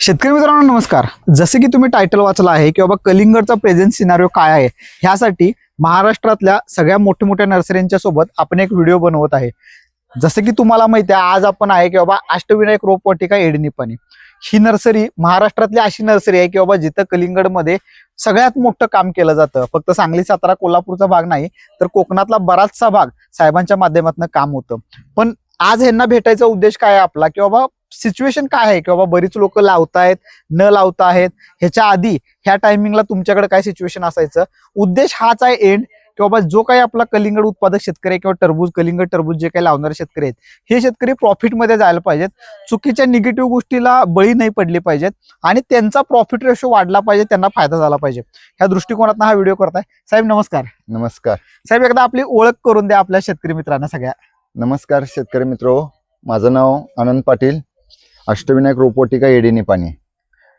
शेतकरी मित्रांनो नमस्कार. जसे की तुम्ही टायटल वाचला आहे की बाबा कलिंगडचा प्रेझेंट सिनारिओ काय आहे ह्यासाठी महाराष्ट्रातल्या सगळ्या मोठ्या मोठ्या नर्सरींच्या सोबत आपण एक व्हिडिओ बनवत आहे. जसं की तुम्हाला माहिती आहे आज आपण आहे की बाबा अष्टविनायक रोपवाटिका एडणीपणी ही नर्सरी महाराष्ट्रातली अशी नर्सरी आहे की बाबा जिथं कलिंगडमध्ये सगळ्यात मोठं काम केलं जातं. फक्त सांगली सातारा कोल्हापूरचा भाग नाही तर कोकणातला बराचसा भाग साहेबांच्या माध्यमातून काम होतं. पण आज ह्यांना भेटायचा उद्देश काय आपला की बाबा सिच्युएशन काय आहे? की बाबा बरीच लोक लावतायत न लावता आहेत ह्याच्या आधी ह्या टायमिंगला तुमच्याकडे काय सिच्युएशन असायचं? उद्देश हाच आहे एंड की बाबा जो काही आपला कलिंगड उत्पादक शेतकरी आहे किंवा टरबूज कलिंगड टरबूज जे काही लावणारे शेतकरी आहेत हे शेतकरी प्रॉफिटमध्ये जायला पाहिजेत. चुकीच्या निगेटिव्ह गोष्टीला बळी नाही पडली पाहिजेत आणि त्यांचा प्रॉफिट रेशो वाढला पाहिजे त्यांना फायदा झाला पाहिजे. ह्या दृष्टिकोनातून हा व्हिडिओ करताय. साहेब नमस्कार. नमस्कार. साहेब एकदा आपली ओळख करून द्या आपल्या शेतकरी मित्रांना सगळ्या. नमस्कार शेतकरी मित्रो. माझं नाव आनंद पाटील. अष्टविनायक रोपोटिका येडेनी पाणी.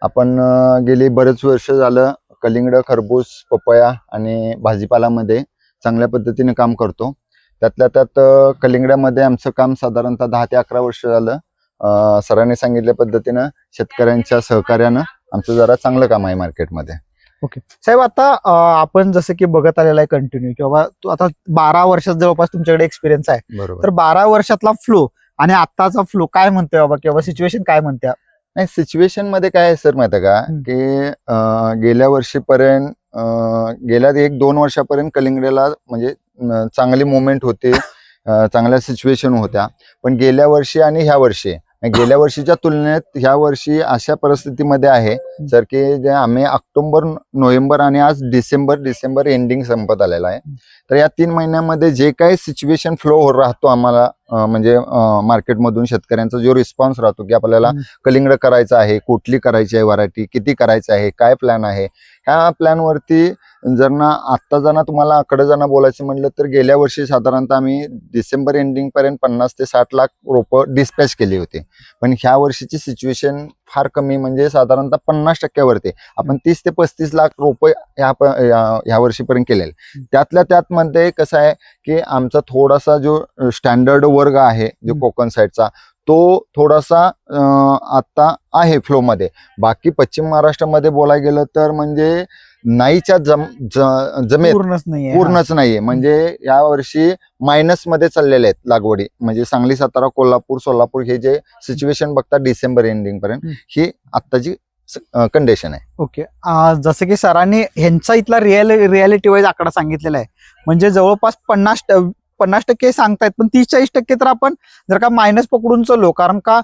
आपण गेली बरेच वर्ष झालं कलिंगड खरबूज पपया आणि भाजीपालामध्ये चांगल्या पद्धतीने काम करतो. त्यातल्या त्यात अं, कलिंगडामध्ये आमचं काम साधारणतः दहा ते अकरा वर्ष झालं. सरांनी सांगितल्या पद्धतीनं शेतकऱ्यांच्या सहकार्यानं आमचं जरा चांगलं काम आहे मार्केटमध्ये. साहेब आता आपण जसं की बघत आलेला आहे कंटिन्यू की बाबा तू आता बारा वर्षात जवळपास तुमच्याकडे एक्सपिरियन्स आहे. बरोबर. तर बारा वर्षातला फ्लो आणि आत्ताचा फ्लो काय म्हणतोय बाबा किंवा सिच्युएशन काय म्हणते नाही सिच्युएशनमध्ये काय आहे सर माहिती का. की अं, गेल्या वर्षीपर्यंत अं, गेल्या एक दोन वर्षापर्यंत कलिंगडेला म्हणजे अं, चांगली मुवमेंट होते अं, चांगल्या सिच्युएशन होत्या. पण गेल्या वर्षी आणि ह्या वर्षी गेल्या वर्षीच्या तुलनेत ह्या वर्षी अशा परिस्थितीमध्ये आहे सर की जे आम्ही ऑक्टोबर नोव्हेंबर आणि आज डिसेंबर डिसेंबर एंडिंग संपत आलेला आहे तर या तीन महिन्यामध्ये जे काही सिच्युएशन फ्लो राहतो आम्हाला म्हणजे मार्केटमधून शेतकऱ्यांचा जो रिस्पॉन्स राहतो की आपल्याला. कलिंगड करायचं आहे कुठली करायची आहे व्हरायटी किती करायचं आहे काय प्लॅन आहे ह्या प्लॅनवरती जर ना आत्ता जर तुम्हाला आकडे जर बोलायचं म्हटलं तर गेल्या वर्षी साधारणतः आम्ही डिसेंबर एंडिंग पर्यंत पन्नास ते साठ लाख रोपं डिस्पॅच केली होती. पण ह्या वर्षीची सिच्युएशन फार कमी म्हणजे साधारणतः पन्नास टक्क्यावरती आपण तीस ते पस्तीस लाख रोपं ह्या ह्या वर्षीपर्यंत केलेले. त्यातल्या त्यात मध्ये कसं आहे की आमचा थोडासा जो स्टँडर्ड वर्ग आहे जो. कोकण साईडचा तो थोडासा अं, आता आहे फ्लो मध्ये. बाकी पश्चिम महाराष्ट्रामध्ये बोलायला गेलं तर म्हणजे नाहीच्या जम ज- जमेत. पूर्णच नाही पूर्णच नाहीये. म्हणजे या वर्षी मायनसमध्ये चाललेले आहेत लागवडी. म्हणजे सांगली सातारा कोल्हापूर सोलापूर हे जे सिच्युएशन बघता डिसेंबर एंडिंग पर्यंत हम्म. ही आत्ताची कंडिशन आहे. ओके. जसं की सरांनी ह्यांचा इथला रिअल रियालिटी वाईज आकडा सांगितलेला आहे. म्हणजे जवळपास पन्नास ट- पन्नास टक्के सांगतायत पण तीस चाळीस टक्के तर आपण जर का मायनस पकडून चाललो कारण का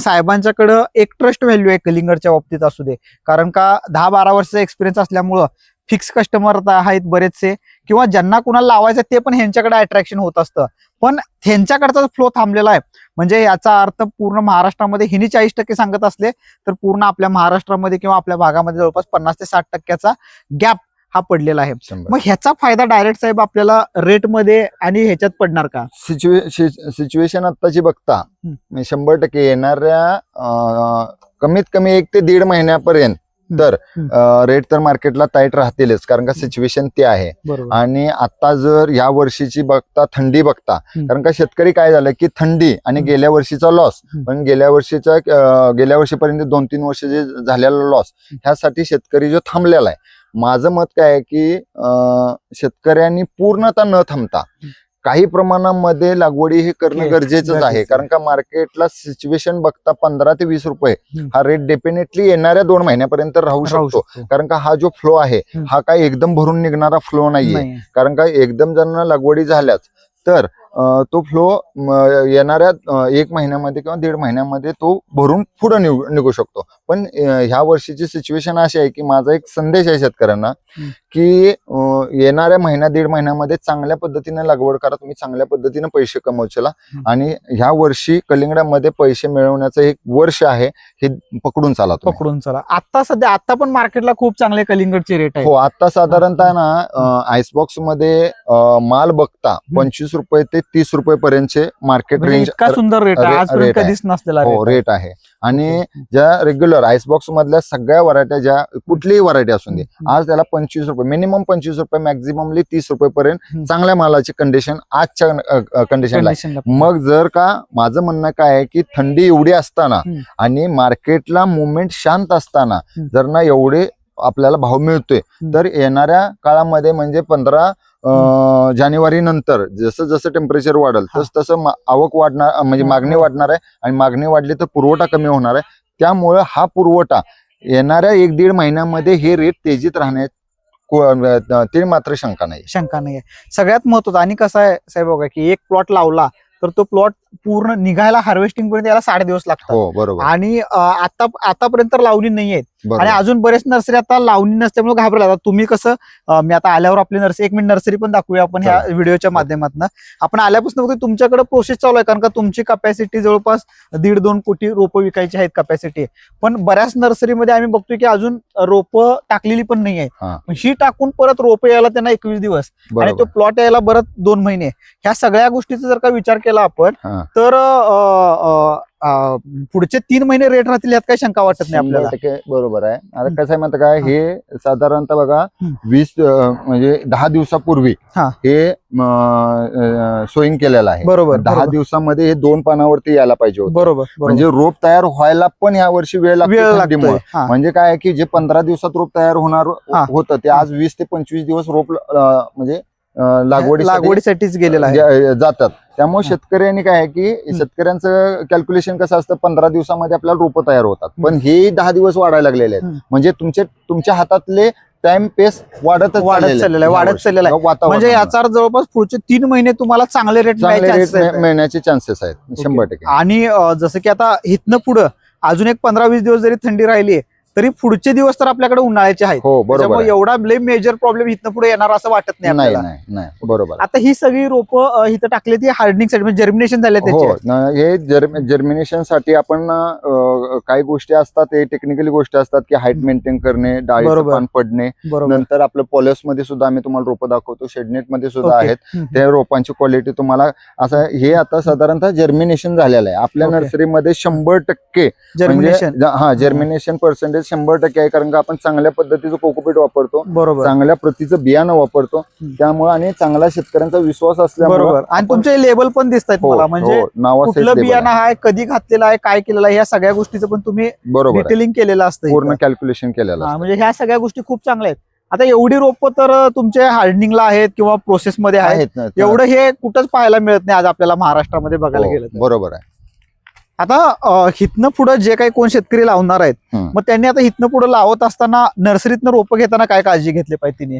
साहेबांच्याकडं एक ट्रस्ट व्हॅल्यू आहे कलिंगडच्या बाबतीत असू दे. कारण का दहा बारा वर्षाचा एक्सपिरियन्स असल्यामुळं फिक्स कस्टमर आहेत बरेचसे किंवा ज्यांना कुणाला लावायचं ते पण ह्यांच्याकडे अट्रॅक्शन होत असतं. पण ह्यांच्याकडचा फ्लो थांबलेला आहे. म्हणजे याचा अर्थ पूर्ण महाराष्ट्रामध्ये हिनी चाळीस टक्के सांगत असले तर पूर्ण आपल्या महाराष्ट्रामध्ये किंवा आपल्या भागामध्ये जवळपास पन्नास ते साठ टक्क्याचा गॅप हा पडलेला आहे. मग ह्याचा फायदा डायरेक्ट साहेब आपल्याला रेटमध्ये आणि ह्याच्यात पडणार का? सिच्युएशन आत्ताची बघता शंभर टक्के येणाऱ्या कमीत कमी एक ते दीड महिन्यापर्यंत तर. रेट तर मार्केटला टाईट राहतीलच कारण का सिच्युएशन ते आहे. आणि आता जर या वर्षीची बघता थंडी बघता. कारण का शेतकरी काय झालं की थंडी आणि. गेल्या वर्षीचा लॉस. पण गेल्या वर्षीचा गेल्या वर्षीपर्यंत दोन तीन वर्ष जे झालेला लॉस ह्यासाठी शेतकरी जो थांबलेला आहे माझं मत काय आहे की शेतकऱ्यांनी पूर्णतः न थांबता काही प्रमाणामध्ये लागवडी हे करणं. गरजेचंच आहे कारण का मार्केटला सिच्युएशन बघता पंधरा ते वीस रुपये. हा रेट डेफिनेटली येणाऱ्या दोन महिन्यापर्यंत राहू राहू शकतो कारण का हा जो फ्लो आहे. हा काय एकदम भरून निघणारा फ्लो नाहीये नाही कारण का एकदम जर लागवडी झाल्याच तर तो फ्लो येणाऱ्या एक महिन्यामध्ये किंवा दीड महिन्यामध्ये तो भरून पुढे निघू शकतो. पण ह्या वर्षीची सिच्युएशन अशी आहे की माझा एक संदेश आहे शेतकऱ्यांना की येणाऱ्या महिन्या दीड महिन्यामध्ये चांगल्या पद्धतीने लागवड करा तुम्ही चांगल्या पद्धतीने पैसे कमवचला. आणि ह्या वर्षी कलिंगडामध्ये पैसे मिळवण्याचं एक वर्ष आहे हे पकडून चाला. पकडून चला आता सध्या आता पण मार्केटला खूप चांगले कलिंगडचे रेट आहे हो आता साधारणतः ना आईसबॉक्समध्ये माल बघता पंचवीस रुपये ते तीस रुपये पर्यंतचे मार्केट म्हणजे रेंज सुंदर रेट आहे. कधीच नसलेला हो rate आहे. रेट आहे आणि ज्या रेग्युलर आईसबॉक्स मधल्या सगळ्या व्हरायट्या ज्या कुठलीही व्हरायटी असून दे. आज त्याला पंचवीस रुपये रुपये मिनिमम पंचवीस रुपये मॅक्झिममली तीस रुपये पर्यंत. चांगल्या मालाची कंडिशन आजच्या कंडिशनला. मग जर का माझं म्हणणं काय आहे की थंडी एवढी असताना. आणि मार्केटला मुवमेंट शांत असताना. जर ना एवढे आपल्याला भाव मिळतोय. तर येणाऱ्या काळामध्ये म्हणजे पंधरा जानेवारी नंतर जसं जसं टेम्परेचर वाढेल. तस तसं आवक वाढणार म्हणजे मागणी. वाढणार आहे आणि मागणी वाढली तर पुरवठा कमी होणार आहे त्यामुळं हा पुरवठा येणाऱ्या एक दीड महिन्यामध्ये हे रेट तेजीत राहण्यात को- ते मात्र शंका नाही शंका नाही आहे सगळ्यात महत्वाचं आणि कसं आहे साहेब बघा की एक प्लॉट लावला तर तो प्लॉट पूर्ण निघायला हार्वेस्टिंग पर्यंत याला साडे दिवस लागतात. हो बरोबर. आणि आता आतापर्यंत तर लावली नाहीये आणि अजून बरेच नर्सरी आता लावणी नसल्यामुळे घाबरला आता तुम्ही कसं मी आता आल्यावर आपली नर्सरी एक मिनिट नर्सरी पण दाखवूया आपण ह्या व्हिडिओच्या माध्यमातून. आपण आल्यापासून बघतो तुमच्याकडे प्रोसेस चालू आहे. कारण का तुमची कपॅसिटी जवळपास दीड दोन कोटी रोपं विकायची आहेत कपॅसिटी पण बऱ्याच नर्सरीमध्ये आम्ही बघतोय की अजून रोपं टाकलेली पण नाही. आहे ही टाकून परत रोपं यायला त्यांना एकवीस दिवस. आणि तो प्लॉट यायला परत दोन महिने. ह्या सगळ्या गोष्टीचा जर का विचार केला आपण. तर पुढचे तीन महिने रेट राहतील यात काही शंका वाटत नाही आपल्याला बरोबर आहे आता. कसं आहे माहिती काय हे साधारणतः बघा. वीस म्हणजे दहा दिवसापूर्वी हा. सोईंग केलेलं आहे बरोबर दहा. दिवसामध्ये हे दोन पानावरती यायला पाहिजे बरोबर. म्हणजे रोप तयार व्हायला पण ह्या वर्षी वेळ लागतो. म्हणजे काय की जे पंधरा दिवसात रोप तयार होणार. होतं ते आज वीस ते पंचवीस दिवस रोप म्हणजे अं, लागवडीसाठी लागवडीसाठीच गेलेला आहे. जातात. त्यामुळे. शेतकऱ्यांनी काय आहे की शेतकऱ्यांचं कॅल्क्युलेशन कसं असतं? पंधरा दिवसामध्ये आपल्याला रोपं तयार होतात. पण हे दहा दिवस वाढायला लागलेले आहेत. म्हणजे तुमचे तुमच्या हातातले टाइम पेस वाढतच वाढत चाललेले आहे, वाढत. चाललेलं आहे. म्हणजे याचा जवळपास पुढचे तीन महिने तुम्हाला चांगले रेट मिळण्याचे चान्सेस आहेत. शंभर टक्के. आणि जसं की आता इथनं पुढं अजून एक पंधरा वीस दिवस जरी थंडी राहिली तरी पुढचे दिवस तर आपल्याकडे उन्हाळ्याचे आहेत हो बरोबर. एवढा लय मेजर प्रॉब्लेम इथनं पुढे येणार असं वाटत नाही नाही आपल्याला नाही नाही बरोबर. आता ही सगळी रोपं इथं टाकली ती हार्डनिंगसाठी म्हणजे जर्मिनेशन झाले हो हे जर्मिनेशनसाठी आपण काही गोष्टी असतात हे टेक्निकली गोष्टी असतात की हाईट मेंटेन करणे. पान पडणे नंतर आपलं पॉलिसमध्ये सुद्धा आम्ही तुम्हाला रोपं दाखवतो शेडनेटमध्ये सुद्धा. आहेत. त्या रोपांची क्वालिटी तुम्हाला असं हे आता साधारणतः जर्मिनेशन झालेलं आहे आपल्या. नर्सरीमध्ये शंभर टक्के म्हणजे जर्मिनेशन ज- हा जर्मिनेशन पर्सेंटेज शंभर टक्के आहे कारण का आपण चांगल्या पद्धतीचं कोकोपीट वापरतो बरोबर चांगल्या प्रतीचं बियाणं वापरतो. त्यामुळे आणि चांगला शेतकऱ्यांचा विश्वास असल्यामुळे बरोबर आणि तुमचे लेबल पण दिसत आहेत हो, मला म्हणजे हो, नावासहित कुठलं बियाणं आहे. कधी घातलेलं आहे काय केलेलं आहे या सगळ्या गोष्टीचं पण तुम्ही बरोबर. डिटेलिंग केलेलं असतं. पूर्ण कॅल्क्युलेशन केलेलं. म्हणजे ह्या सगळ्या गोष्टी खूप चांगल्या आहेत आता एवढी रोपं तर अं, तुमचे हार्डनिंगला आहेत किंवा प्रोसेसमध्ये आहेत एवढं हे कुठंच पाहायला मिळत नाही आज आपल्याला महाराष्ट्रामध्ये बघायला हो, गेलं. बरोबर आहे आता अं, हिथनं पुढे जे काही कोण शेतकरी लावणार आहेत. मग त्यांनी आता हिथनं पुढे लावत असताना नर्सरीतनं रोपं घेताना काय काळजी घेतली पाहिजे तिने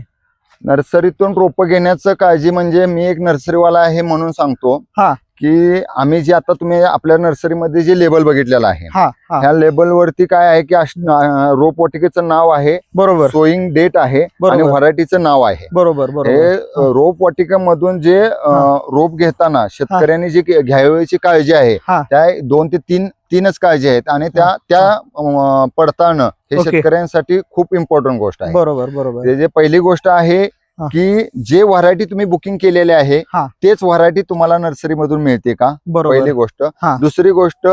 नर्सरीतून रोपं घेण्याचं काळजी म्हणजे मी एक नर्सरीवाला आहे म्हणून सांगतो हा. की आम्ही जे आता तुम्ही आपल्या नर्सरीमध्ये जे लेबल बघितलेलं आहे ह्या लेबल वरती काय आहे की रोपवाटिकेचं नाव आहे बरोबर सोईंग डेट आहे आणि बरोबर. व्हरायटीचं नाव आहे बरोबर हे रोपवाटिकेमधून जे. रोप घेताना शेतकऱ्यांनी जी घ्यावयाची काळजी आहे. त्या दोन ते तीन तीनच काळजी आहेत आणि त्या. त्या पडताळणं हे ओके. शेतकऱ्यांसाठी खूप इम्पॉर्टंट गोष्ट आहे बरोबर बरोबर जे पहिली गोष्ट आहे हा. की जे व्हरायटी तुम्ही बुकिंग केलेले आहे हा. तेच व्हरायटी तुम्हाला नर्सरी मधून मिळते का पहिली बरोबर गोष्ट हा. दुसरी गोष्ट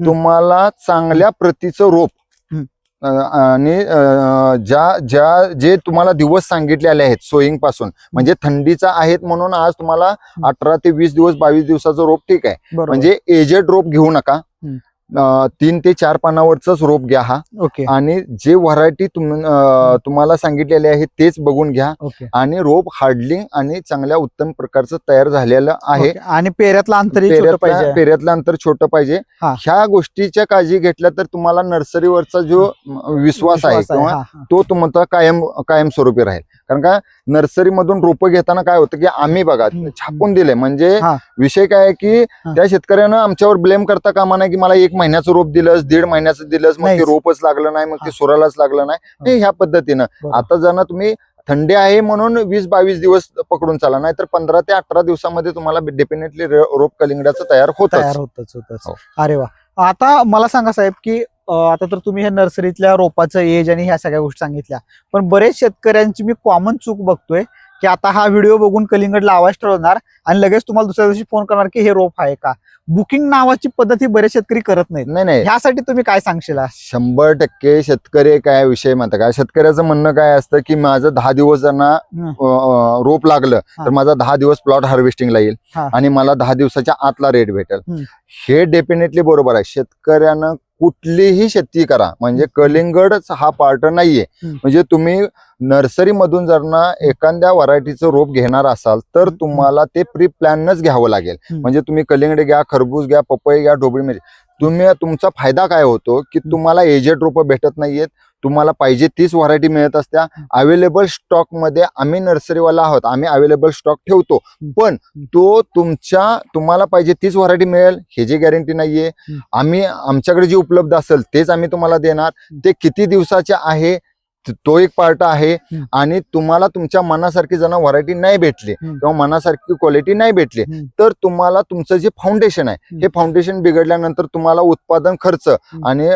तुम्हाला चांगल्या प्रतीचं रोप हम्म. अं, आणि अं, ज्या ज्या जे तुम्हाला दिवस सांगितलेले आहेत सोईंगपासून म्हणजे थंडीचा आहेत म्हणून आज तुम्हाला अठरा ते वीस दिवस बावीस दिवसाचं रोप ठीक आहे बरोबर म्हणजे एजेड रोप घेऊ नका तीन ते चार पानावरच रोप घ्या हा. ओके. आणि जे व्हरायटी तुम्हाला सांगितलेले आहे तेच बघून घ्या. आणि रोप हार्डलिंग आणि चांगल्या उत्तम प्रकारचं तयार झालेलं आहे. आणि पेऱ्यातलं अंतरी पेऱ्यातलं अंतर छोटं पाहिजे. ह्या गोष्टीच्या काळजी घेतल्या तर तुम्हाला नर्सरीवरचा जो विश्वास आहे किंवा. तो तुमचा कायम कायमस्वरूपी राहील. कारण का नर्सरी मधून रोपं घेताना काय होतं की आम्ही बघा. छापून दिले म्हणजे. विषय काय आहे की. त्या शेतकऱ्यानं आमच्यावर ब्लेम करता कामा नाही की मला एक महिन्याचं रोप दिलंस दीड महिन्याचं दिलंस मग. ते रोपच लागलं नाही मग. ते सुरालाच लागलं नाही ह्या पद्धतीनं. आता जर तुम्ही थंडी आहे म्हणून वीस बावीस दिवस पकडून चाला नाही तर पंधरा ते अठरा दिवसामध्ये तुम्हाला डेफिनेटली रोप कलिंगडाचं तयार होतच तयार होतच होतच हो. अरे वा आता मला सांगा साहेब की आता तर तुम्ही ह्या नर्सरीतल्या रोपाचं एज आणि ह्या सगळ्या गोष्टी सांगितल्या पण बरेच शेतकऱ्यांची मी कॉमन चूक बघतोय की आता हा व्हिडिओ बघून कलिंगड लावायच ठरवणार आणि लगेच तुम्हाला दुसऱ्या दिवशी फोन करणार की हे रोप आहे का बुकिंग नावाची पद्धत ही बरेच शेतकरी करत नाहीत नाही नाही ह्यासाठी तुम्ही काय सांगशील शंभर टक्के शेतकरी काय विषय म्हणतात का शेतकऱ्याचं म्हणणं काय असतं की माझं दहा दिवस त्यांना. अं, रोप लागलं हा. तर माझा दहा दिवस प्लॉट हार्वेस्टिंगला येईल हा. आणि मला दहा दिवसाच्या आतला रेट भेटेल. हे डेफिनेटली बरोबर आहे शेतकऱ्यानं कुठलीही शेती करा. म्हणजे कलिंगडच हा पार्ट नाहीये. म्हणजे तुम्ही नर्सरी मधून जर ना एखाद्या व्हरायटीचं रोप घेणार असाल तर. तुम्हाला ते प्री प्लॅनच घ्यावं लागेल. म्हणजे तुम्ही कलिंगड घ्या खरबूज घ्या पपई घ्या ढोबळी मिरची. तुम्ही तुमचा फायदा काय होतो? की तुम्हाला एजेड रोपं भेटत नाहीयेत. तुम्हाला पाहिजे तीच व्हरायटी मिळत असत्या. अवेलेबल स्टॉकमध्ये आम्ही नर्सरीवाला आहोत. आम्ही अवेलेबल स्टॉक ठेवतो. पण तो तुमच्या तुम्हाला पाहिजे तीच व्हरायटी मिळेल. हे जी गॅरंटी नाहीये. आम्ही आमच्याकडे जे उपलब्ध असेल तेच आम्ही तुम्हाला देणार. ते किती दिवसाचे आहे त- एक पार्ट आहे. आणि तुम्हाला तुमच्या मनासारखी जण व्हरायटी नाही भेटली. किंवा मनासारखी क्वालिटी नाही भेटली. तर तुम्हाला तुमचं जे फाउंडेशन आहे. हे फाउंडेशन बिघडल्यानंतर तुम्हाला उत्पादन खर्च आणि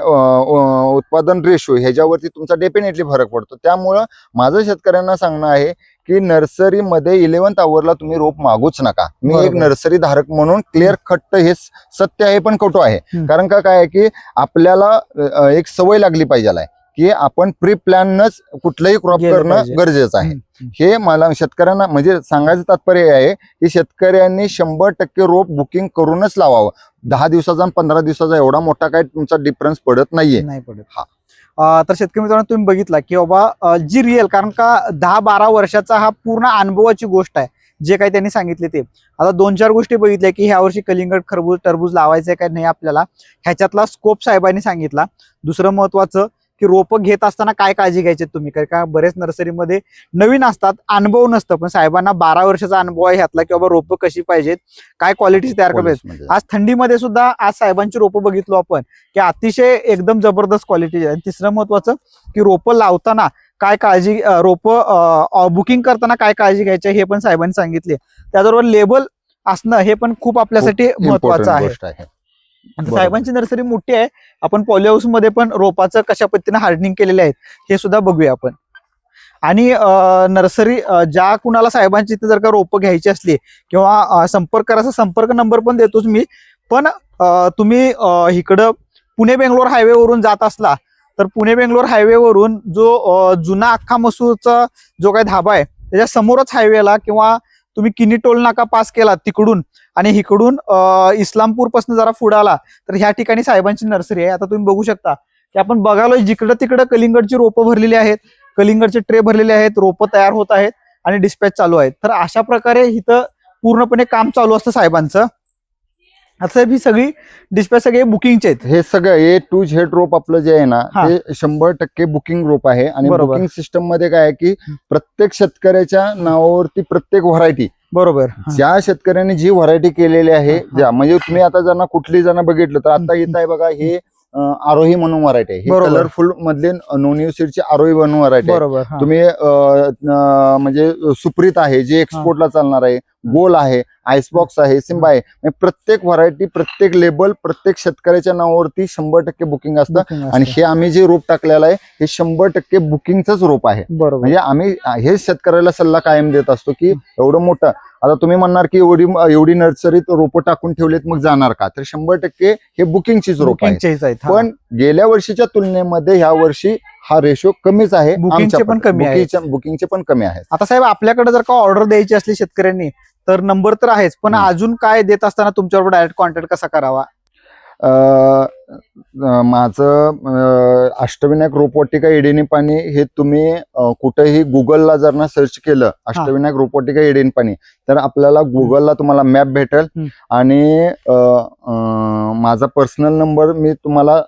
उत्पादन रेशो ह्याच्यावरती तुमचा डेफिनेटली फरक पडतो त्यामुळं माझं शेतकऱ्यांना सांगणं आहे की नर्सरीमध्ये इलेव्हन्थ आवरला तुम्ही रोप मागूच नका मी एक. नर्सरी धारक म्हणून क्लिअर खट्ट हे सत्य आहे पण खोटं आहे. कारण का काय आहे की आपल्याला एक सवय लागली पाहिजे की आपण प्री प्लॅनच कुठलंही क्रॉप करणं. गरजेचं आहे. हे मला शेतकऱ्यांना म्हणजे सांगायचं तात्पर्य आहे की शेतकऱ्यांनी शंभर टक्के रोप बुकिंग करूनच लावावं. दहा दिवसाचा आणि पंधरा दिवसाचा एवढा मोठा काय तुमचा डिफरन्स पडत नाहीये. नाही पडत. हा. तर शेतकरी मित्रांनो तुम्ही बघितला की बाबा जी रिअल कारण का दहा बारा वर्षाचा हा पूर्ण अनुभवाची गोष्ट आहे. जे काही त्यांनी सांगितले ते. आता दोन चार गोष्टी बघितल्या की ह्या वर्षी कलिंगड खरबूज टरबूज लावायचंय का नाही आपल्याला? ह्याच्यातला स्कोप साहेबांनी सांगितला. दुसरं महत्वाचं की रोपं घेत असताना काय काळजी घ्यायची तुम्ही? कारण का बरेच नर्सरीमध्ये नवीन असतात अनुभव नसतं. पण साहेबांना बारा वर्षाचा अनुभव आहे ह्यातला की बाबा रोपं कशी पाहिजेत काय क्वालिटी तयार करायची. आज थंडीमध्ये सुद्धा आज साहेबांची रोपं बघितलो आपण की अतिशय एकदम जबरदस्त क्वालिटी आहे. तिसरं महत्वाचं की रोपं लावताना काय काळजी रोपं बुकिंग करताना काय काळजी घ्यायची हे पण साहेबांनी सांगितले. त्याचबरोबर लेबल असणं हे पण खूप आपल्यासाठी महत्वाचं आहे. बरोबर. साहेबांची नर्सरी मोठी आहे. आपण पॉली हाऊसमध्ये पण रोपाचं कशा पद्धतीने हार्डनिंग केलेले आहेत हे सुद्धा बघूया आपण. आणि नर्सरी ज्या कुणाला साहेबांची इथे जर का रोपं घ्यायची असली किंवा संपर्क करायचा संपर्क नंबर पण देतोच मी. पण तुम्ही इकडं पुणे बेंगलोर हायवेवरून जात असला तर पुणे बेंगलोर हायवेवरून जो अं, जुना अख्खा मसूरचा जो काही धाबा आहे त्याच्या समोरच हायवेला किंवा तुम्ही किनी टोल नाका पास केला तिकडून आणि इकडून इस्लामपूरपासून जरा पुढे आला तर ह्या ठिकाणी साहेबांची नर्सरी आहे. आता तुम्ही बघू शकता की आपण बघालो जिकडं तिकडं कलिंगडची रोपं भरलेली आहेत. कलिंगडचे ट्रे भरलेले आहेत रोपं तयार होत आहेत आणि डिस्पॅच चालू आहेत. तर अशा प्रकारे इथं पूर्णपणे काम चालू असतं साहेबांचं. साहेब ही सगळी डिस्पॅच सगळे बुकिंगचे आहेत. हे सगळं ए टू झेड रोप आपलं जे आहे ना हा. ते शंभर टक्के बुकिंग रोप आहे. आणि. बुकिंग सिस्टममध्ये काय आहे की प्रत्येक शेतकऱ्याच्या नावावरती प्रत्येक व्हरायटी बरोबर. ज्या शेतकऱ्यांनी जी व्हरायटी केलेली आहे हा. ज्या म्हणजे तुम्ही आता ज्यांना कुठली जण बघितलं तर आता येत आहे बघा हे आरोही म्हणून व्हरायटी आहे. कलरफुल मधले नोन सीडची आरोही म्हणून व्हरायटी आहे. बरोबर हा. तुम्ही अं, म्हणजे सुप्रीत आहे जे एक्सपोर्टला चालणार आहे गोल आहे आईसबॉक्स आहे सिम्बा आहे. म्हणजे प्रत्येक व्हरायटी प्रत्येक लेबल प्रत्येक शेतकऱ्याच्या नावावरती शंभर टक्के बुकिंग असतं. Booking आणि असतं. हे आम्ही जे रोप टाकलेलं आहे हे शंभर टक्के बुकिंगचंच रोप आहे. बरोबर. म्हणजे आम्ही हे शेतकऱ्याला सल्ला कायम देत असतो की एवढं मोठं आता तुम्ही म्हणणार की एवढी एवढी नर्सरीत रोपं टाकून ठेवलेत मग जाणार का तर शंभर टक्के हे बुकिंगचीच रोप आहे. पण गेल्या वर्षीच्या तुलनेमध्ये ह्या वर्षी हा रेशो कमीच आहे बुकिंगचे पण कमी आहेत. बुकिंगचे- पण कमी आहेत आता साहेब आपल्याकडे जर का ऑर्डर द्यायची असली शेतकऱ्यांनी तर नंबर तर आहेच पण. अजून काय देत असताना तुमच्यावर डायरेक्ट कॉन्टॅक्ट कसा करावा माझं अष्टविनायक रोपवाटिका इडेनी पाणी हे तुम्ही कुठेही गुगलला जर ना सर्च केलं अष्टविनायक रोपवाटिका इडेनी पाणी तर आपल्याला गुगलला तुम्हाला मॅप भेटेल. आणि माझा पर्सनल नंबर मी तुम्हाला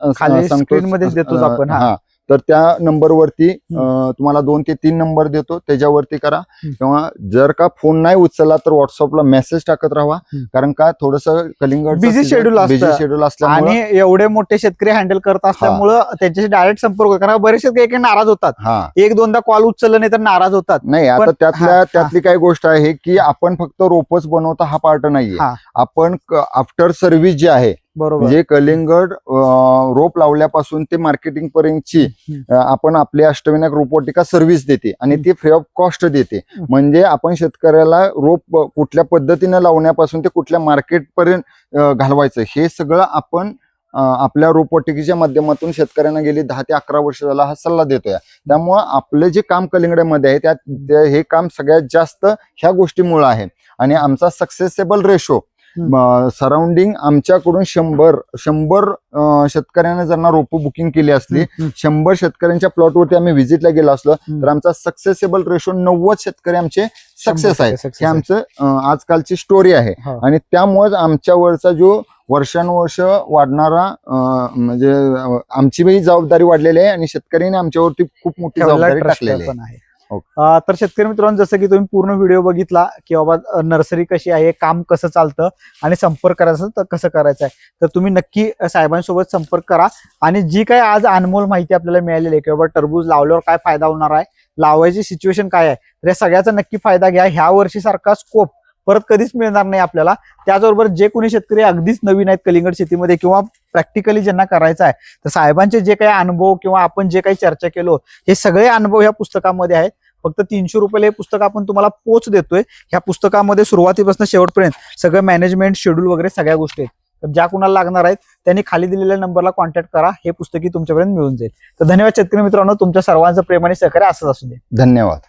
सांगतो अं, आपण, हा. तर त्या नंबरवरती तुम्हाला दोन ते तीन नंबर देतो त्याच्यावरती करा. किंवा जर का फोन नाही उचलला तर व्हॉट्सअपला मेसेज टाकत राहा. कारण का थोडस कलिंगड schedule असतं. बिझी शेड्यूल असल्यामुळे आणि एवढे मोठे शेतकरी हँडल करत असल्यामुळं त्यांच्याशी डायरेक्ट संपर्क होतो. कारण बरेच शेतकरी काही नाराज होतात एक दोनदा कॉल उचललं नाही तर नाराज होतात नाही आता त्यातल्या त्यातली काय गोष्ट आहे की आपण फक्त रोपच बनवता हा पार्ट नाहीये. आपण आफ्टर सर्व्हिस जी आहे म्हणजे कलिंगड रोप लावल्यापासून ते मार्केटिंग पर्यंतची आपण आपली अष्टविनायक रोपवाटिका सर्व्हिस देते आणि ती फ्री ऑफ कॉस्ट देते. म्हणजे आपण शेतकऱ्याला रोप कुठल्या पद्धतीने लावण्यापासून ते कुठल्या मार्केट पर्यंत घालवायचं हे सगळं आपण आपल्या रोपवाटिकेच्या माध्यमातून शेतकऱ्यांना गेली दहा ते अकरा वर्ष झाला हा सल्ला देतोय. त्यामुळं आपलं जे काम कलिंगड्यामध्ये आहे त्यात हे काम सगळ्यात जास्त ह्या गोष्टीमुळे आहे. आणि आमचा सक्सेसेबल रेशो सराउंडिंग आमच्याकडून शंभर शंभर शेतकऱ्यांना जर ना रोपं बुकिंग केली असली. शंभर शेतकऱ्यांच्या प्लॉटवरती आम्ही व्हिजिटला गेलो असलो. तर आमचा सक्सेसेबल रेशो नव्वद शेतकरी आमचे सक्सेस Success हे आहे. आमचं आजकालची स्टोरी आहे. आणि त्यामुळेच आमच्यावरचा जो वर्षानुवर्ष वाढणारा म्हणजे आमची बी जबाबदारी वाढलेली आहे आणि शेतकऱ्यांनी आमच्यावरती खूप मोठी जबाबदारी टाकलेली आहे आहे तर शेतकरी मित्रांनो जसं की तुम्ही पूर्ण व्हिडिओ बघितला की बाबा नर्सरी कशी आहे काम कसं चालतं आणि संपर्क करायचं तर कसं करायचं आहे तर तुम्ही नक्की साहेबांसोबत संपर्क करा. आणि जी काय आज अनमोल माहिती आपल्याला मिळालेली आहे की बाबा टरबूज लावल्यावर काय फायदा होणार आहे लावायची सिच्युएशन काय आहे तर या सगळ्याचा नक्की फायदा घ्या. ह्या वर्षी सारखा स्कोप परत कधीच मिळणार नाही आपल्याला. त्याचबरोबर जे कोणी शेतकरी अगदीच नवीन आहेत कलिंगड शेतीमध्ये किंवा प्रॅक्टिकली ज्यांना करायचं आहे तर साहेबांचे जे काही अनुभव किंवा आपण जे काही चर्चा केलो हे सगळे अनुभव ह्या पुस्तकामध्ये आहेत. फक्त तीनशे रुपयाला हे पुस्तक आपण तुम्हाला पोच देतोय. ह्या पुस्तकामध्ये सुरुवातीपासून शेवटपर्यंत सगळं मॅनेजमेंट शेड्यूल वगैरे सगळ्या गोष्टी आहेत. तर ज्या कुणाला लागणार आहेत त्यांनी खाली दिलेल्या नंबरला कॉन्टॅक्ट करा. हे पुस्तकी तुमच्यापर्यंत मिळून जाईल. तर धन्यवाद शेतकरी मित्रांनो. तुमच्या सर्वांचं प्रेम आणि सहकार्य असंच असू दे. धन्यवाद.